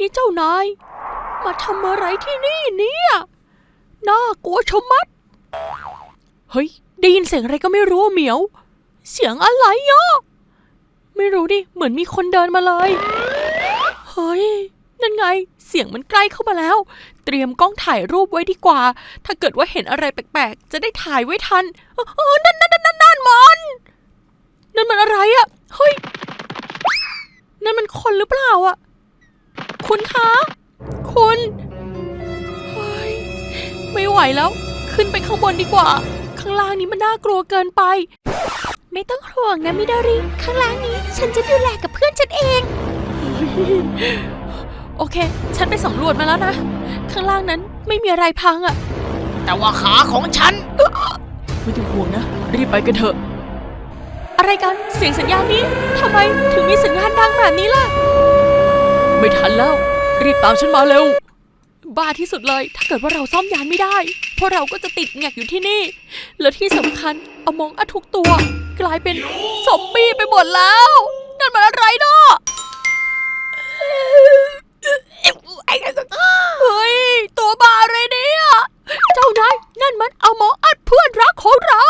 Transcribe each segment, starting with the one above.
นี่เจ้านาย มาทำอะไรที่นี่เนี่ย น่ากลัวชะมัด เฮ้ย ได้ยินเสียงอะไรก็ไม่รู้เหมียว เสียงอะไรอะไม่รู้ดิ เหมือนมีคนเดินมาเลย เฮ้ย นั่นไง เสียงมันใกล้เข้ามาแล้ว เตรียมกล้องถ่ายรูปไว้ดีกว่า ถ้าเกิดว่าเห็นอะไรแปลกๆ จะได้ถ่ายไว้ทันเออเออนั่นนั่นนั่นนั่นนั่นมันนั่นมันอะไรอะเฮ้ย นั่นมันคนหรือเปล่าอะ คุณคะ คุณเฮ้ยไม่ไหวแล้ว ขึ้นไปข้างบนดีกว่า ข้างล่างนี้มันน่ากลัวเกินไป ไม่ต้องห่วงนะมิดาริ ข้างล่างนี้ฉันจะดูแลกับเพื่อนฉันเอง โอเค ฉันไปสำรวจมาแล้วนะ ข้างล่างนั้นไม่มีอะไรพังอะแต่ว่าขาของฉัน ไม่ต้องห่วงนะ รีบไปกันเถอะ อะไรกัน เสียงสัญญาณนี้ทำไมถึงมีสัญญาณดังแบบนี้ล่ะ ไม่ทันแล้ว รีบตามฉันมาเร็ว บ้าที่สุดเลย ถ้าเกิดว่าเราซ่อมยานไม่ได้พวกเราก็จะติดแงกอยู่ที่นี่ แล้วที่สำคัญเอามองอทุกตัว กลายเป็นซอมบี้ไปหมดแล้ว นั่นมันอะไรเนาะเฮ้ย ตัวบาเลยเนี่ย เจ้านายนั่นมันเอามองอัดเพื่อนรักของเรา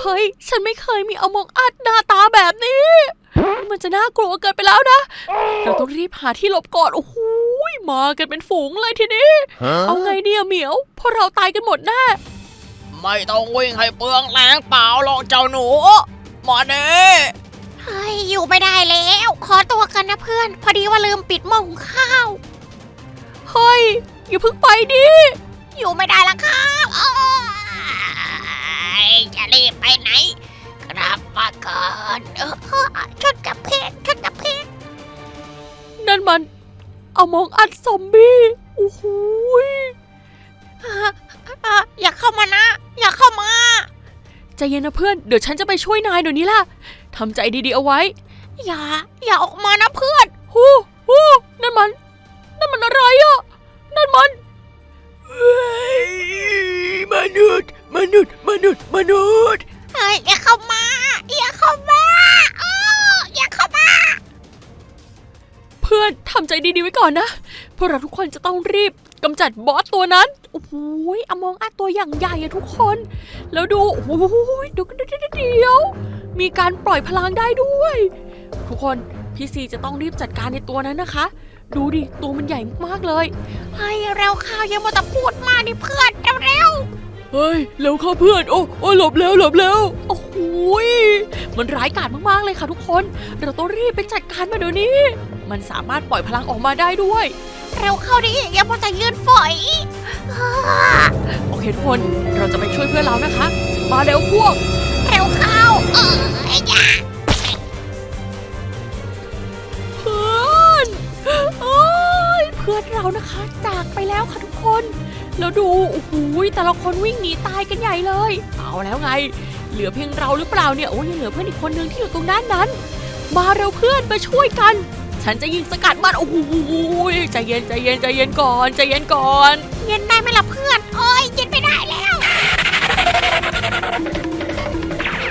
เฮ้ย ฉันไม่เคยมีเอามองอัดหน้าตาแบบนี้ มันจะน่ากลัวเกินไปแล้วนะ ราต้องรีบหาที่หลบก่อนโอ้โหยมากันเป็นฝูงเลยทีนี้ เอาไงดีอะเหมียวเพราะเราตายกันหมดแน่ไม่ต้องวิ่งให้เปลืองแรงเปล่าหรอกเจ้าหนูมาเด้เฮ้ยอยู่ไม่ได้แล้ว ขอตัวกันนะเพื่อน พอดีว่าลืมปิดหม้อหุงข้าวเฮ้ยอย่าเพิ่งไปดิอยู่ไม่ได้แล้วครับเอ้ยจะรีบไปไหน กลับมาก่อน มัน เอามองอัดซอมบี้โอ้โหยอะอะอย่าเข้ามานะ อย่าเข้ามาใจเย็นนะเพื่อนเดี๋ยวฉันจะไปช่วยนายเดี๋ยวนี้ล่ะทำใจดีๆเอาไว้ อย่า อย่าออกมานะเพื่อนฮู้ฮู้นั่นมัน นั่นมันอะไรอะนั่นมันเฮ้ยมนุษย์มนุษย์มนุษย์มนุษย์เฮ้ยอย่าเข้ามา อย่าเข้ามา พื่อนทำใจดีๆไว้ก่อนนะ พวกเราทุกคนจะต้องรีบกำจัดบอสตัวนั้น โอ้โหยอมองอาตัวอย่างใหญ่อะทุกคน แล้วดู โอ้โหยเดี๋ยวเดี๋ยวเดี๋ยวเดี๋ยว มีการปล่อยพลังได้ด้วย ทุกคน พี่ซีจะต้องรีบจัดการในตัวนั้นนะคะ ดูดิ ตัวมันใหญ่มากๆเลยเฮ้ยเร็วข้าวอย่ามาแต่พูดมากดิเพื่อนเร็วเร็วเฮ้ย เร็วเข้าเพื่อน โอ้โอ้หลบเร็วหลบเร็วโอ้โหย มันร้ายกาจมากๆเลยค่ะทุกคน เราต้องรีบไปจัดการมันเดี๋ยวนี้ มันสามารถปล่อยพลังออกมาได้ด้วย เร็วเข้าดิอย่ามาแต่ยืนฝอยอ่าโอเคทุกคน เราจะไปช่วยเพื่อนเรานะคะ มาเร็วพวก เร็วเข้า เอออย่าเพื่อนโอ้ยเพื่อนเรานะคะ จากไปแล้วค่ะทุกคน แล้วดู โอ้โหแต่ละคนวิ่งหนีตายกันใหญ่เลย เอาแล้วไง เหลือเพียงเราหรือเปล่าเนี่ยโอ้ยยังเหลือเพื่อนอีกคนนึงที่อยู่ตรงด้านนั้น มาเร็วเพื่อนมาช่วยกัน ฉันจะยิงสกัดมันโอ้โหใจเย็นใจเย็นใจเย็นก่อนใจเย็นก่อน เย็นได้ไหมล่ะเพื่อนโอ้ยเย็นไม่ได้แล้ว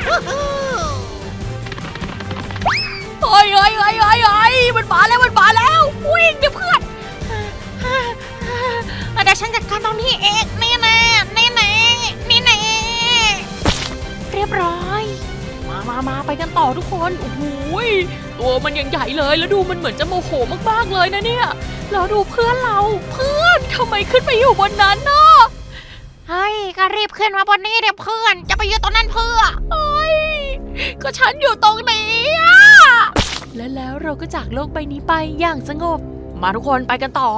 ฮู้ฮู้เฮ้ยเฮ้ยเฮ้ยเฮ้ยเฮ้ยมันมาแล้วมันมาแล้ววิ่งเดี๋ยวเพื่อนฮ่าฮ่าเดี๋ยวฉันจัดการตรงนี้เองนี่แน่นี่ รียบร้อย มามามาไปกันต่อทุกคน โอ้โหยตัวมันยังใหญ่เลย แล้วดูมันเหมือนจะโมโหมากๆเลยนะเนี่ย แล้วดูเพื่อนเรา เพื่อนทำไมขึ้นไปอยู่บนนั้นน่ะเฮ้ย ก็รีบขึ้นมาบนนี้เดี๋ยวเพื่อน จะไปยืนตรงนั้นเพื่อเอ้ย ก็ฉันอยู่ตรงนี้อะและแล้วเราก็จากโลกใบนี้ไปอย่างสงบ มาทุกคนไปกันต่อ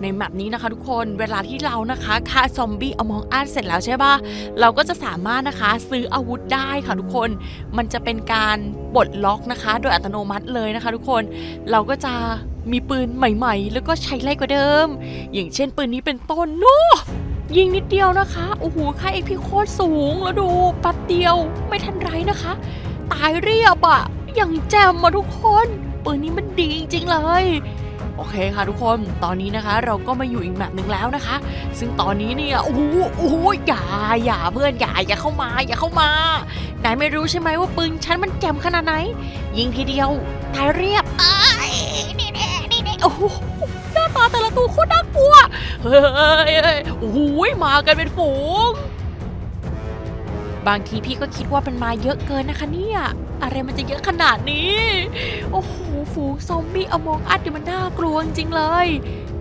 ในแมปนี้นะคะทุกคนเวลาที่เรานะคะฆ่าซอมบี้เอามองอาเสร็จแล้วใช่ปะเราก็จะสามารถนะคะซื้ออาวุธได้ค่ะทุกคน มันจะเป็นการปลดล็อกนะคะ โดยอัตโนมัติเลยนะคะ ทุกคนเราก็จะมีปืนใหม่ ๆ แล้วก็ใช้ไล่กว่าเดิม อย่างเช่นปืนนี้เป็นต้นโน้ยิงนิดเดียวนะคะโอ้โหค่าเอพีโคตรสูงแล้วดูแป๊บเดียวไม่ทันไรนะคะ ตายเรียบอะอย่างแจ่มอะทุกคนปืนนี้มันดีจริงๆเลย โอเคค่ะทุกคนตอนนี้นะคะ เราก็มาอยู่อีกแบบหนึ่งแล้วนะคะ ซึ่งตอนนี้เนี่ยโอ้โหโอ้โหอย่าอย่าเพื่อนอย่าอย่าเข้ามา อย่าเข้ามานายไม่รู้ใช่ไหมว่าปืนฉันมันแจ่มขนาดไหน ยิงทีเดียวตายเรียบเอ้ยนี่แน่นี่แน่โอ้โหหน้าตาแต่ละตัวโคตรน่ากลัวเฮ้ยเฮ้ยโอ้โหมากันเป็นฝูง บางทีพี่ก็คิดว่ามันมาเยอะเกินนะคะเนี่ย อะไรมันจะเยอะขนาดนี้ โอ้โห ฝูงซอมบี้อมองอัดเนี่ยมันน่ากลัวจริงๆเลย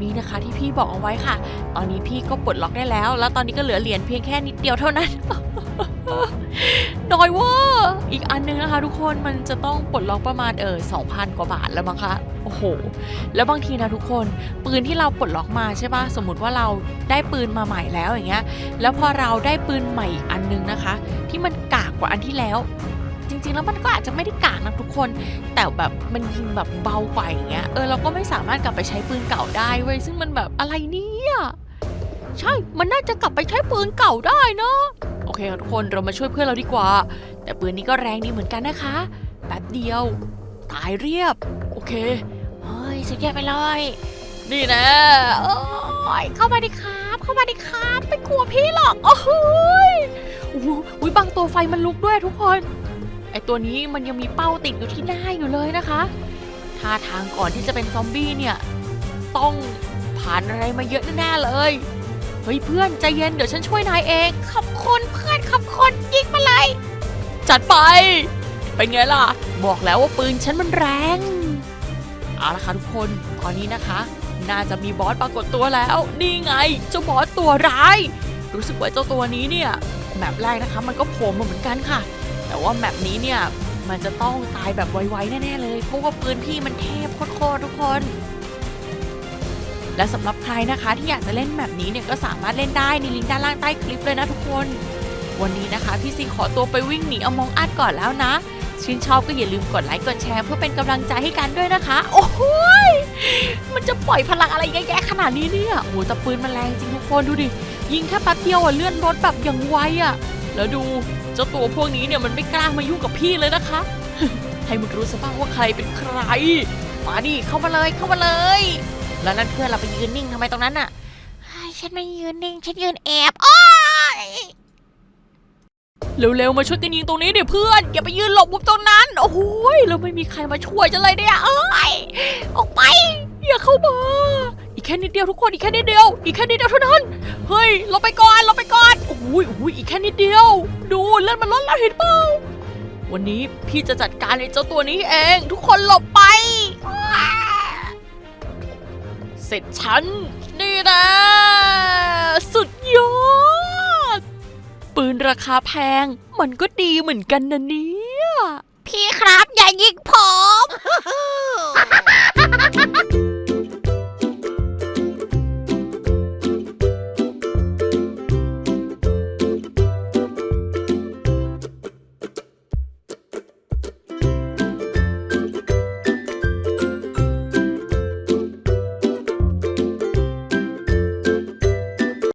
นี่นะคะที่พี่บอกเอาไว้ค่ะ ตอนนี้พี่ก็ปลดล็อกได้แล้ว แล้วตอนนี้ก็เหลือเหรียญเพียงแค่นิดเดียวเท่านั้นน้อยเว่าอีกอันนึงนะคะ ทุกคนมันจะต้องปลดล็อกประมาณเออ2,000 กว่าบาทแล้วมั้งคะ โอ้โห แล้วบางทีนะทุกคน ปืนที่เราปลดล็อกมาใช่ปะสมมติว่าเราได้ปืนมาใหม่แล้วอย่างเงี้ย แล้วพอเราได้ปืนใหม่อีกอันนึงนะคะ ที่มันกากกว่าอันที่แล้ว จริง ๆ แล้วมันก็อาจจะไม่ได้กากนะทุกคน แต่แบบมันยิงแบบเบากว่าอย่างเงี้ย เออเราก็ไม่สามารถกลับไปใช้ปืนเก่าได้เว้ย ซึ่งมันแบบอะไรเนี่ยใช่ มันน่าจะกลับไปใช้ปืนเก่าได้เนาะ โอเคทุกคน เรามาช่วยเพื่อนเราดีกว่า แต่ปืนนี้ก็แรงดีเหมือนกันนะคะ แป๊บเดียว ตายเรียบ โอเค เฮ้ยสุดยอดไปเลย นี่นะโอ้ยเข้ามาดิครับ เข้ามาดิครับไม่กลัวพี่หรอก โอ้ยโอ้โหอุ๊ยบางตัวไฟมันลุกด้วยทุกคน ไอตัวนี้มันยังมีเป้าติดอยู่ที่หน้าอยู่เลยนะคะท่าทางก่อนที่จะเป็นซอมบี้เนี่ย ต้องผ่านอะไรมาเยอะแน่ๆเลย เฮ้ยเพื่อนใจเย็นเดี๋ยวฉันช่วยนายเอง ขอบคุณเพื่อนขอบคุณยิงมาเลย จัดไป เป็นไงล่ะ บอกแล้วว่าปืนฉันมันแรง เอาละค่ะทุกคน ตอนนี้นะคะ น่าจะมีบอสปรากฏตัวแล้ว นี่ไง เจ้าบอสตัวร้าย รู้สึกว่าเจ้าตัวนี้เนี่ยแมปแรกนะคะ มันก็โผล่มาเหมือนกันค่ะ แต่ว่าแมปนี้เนี่ยมันจะต้องตายแบบไวๆแน่ๆเลย เพราะว่าปืนพี่มันเทพโคตรๆทุกคน และสำหรับใครนะคะที่อยากจะเล่นแมปนี้เนี่ยก็สามารถเล่นได้ในลิงก์ด้านล่างใต้คลิปเลยนะทุกคน วันนี้นะคะพี่ซีขอตัวไปวิ่งหนีเอามองอัดก่อนแล้วนะชื่นชอบก็อย่าลืมกดไลค์กดแชร์เพื่อเป็นกำลังใจให้กันด้วยนะคะ โอ้โหยมันจะปล่อยพลังอะไรแย่ๆขนาดนี้เนี่ยโอ้แต่ปืนมันแรงจริงทุกคนดูดิยิงแค่แป๊บเดียวอะเลื่อนรถแบบอย่างไวอะ แล้วดู เจ้าตัวพวกนี้เนี่ยมันไม่กล้ามายุ่งกับพี่เลยนะคะ ให้มันรู้ซะบ้างว่าใครเป็นใคร มาดิเข้ามาเลยเข้ามาเลย แล้วนั่นเพื่อนเราไปยืนนิ่งทำไมตรงนั้นน่ะเฮ้ยฉันไม่ยืนนิ่งฉันยืนแอบโอ้ยเร็วๆมาช่วยกันยิงตรงนี้ดิเพื่อนอย่าไปยืนหลบมุมตรงนั้น โอ้โหยแล้วไม่มีใครมาช่วยจะเลยเนี่ยเอ้ยออกไปอย่าเข้ามาอีกแค่นิดเดียวทุกคนอีกแค่นิดเดียว อีกแค่นิดเดียวเท่านั้นเฮ้ยเราไปก่อนเราไปก่อนโอ้ยโอ้ยอีกแค่นิดเดียว ดูเลือดมันลดแล้วเห็นเปล่าวันนี้พี่จะจัดการไอ้เจ้าตัวนี้เอง ทุกคนหลบไป เสร็จฉัน นี่นะ สุดยอด ปืนราคาแพง มันก็ดีเหมือนกันนะเนี่ย พี่ครับอย่ายิงผม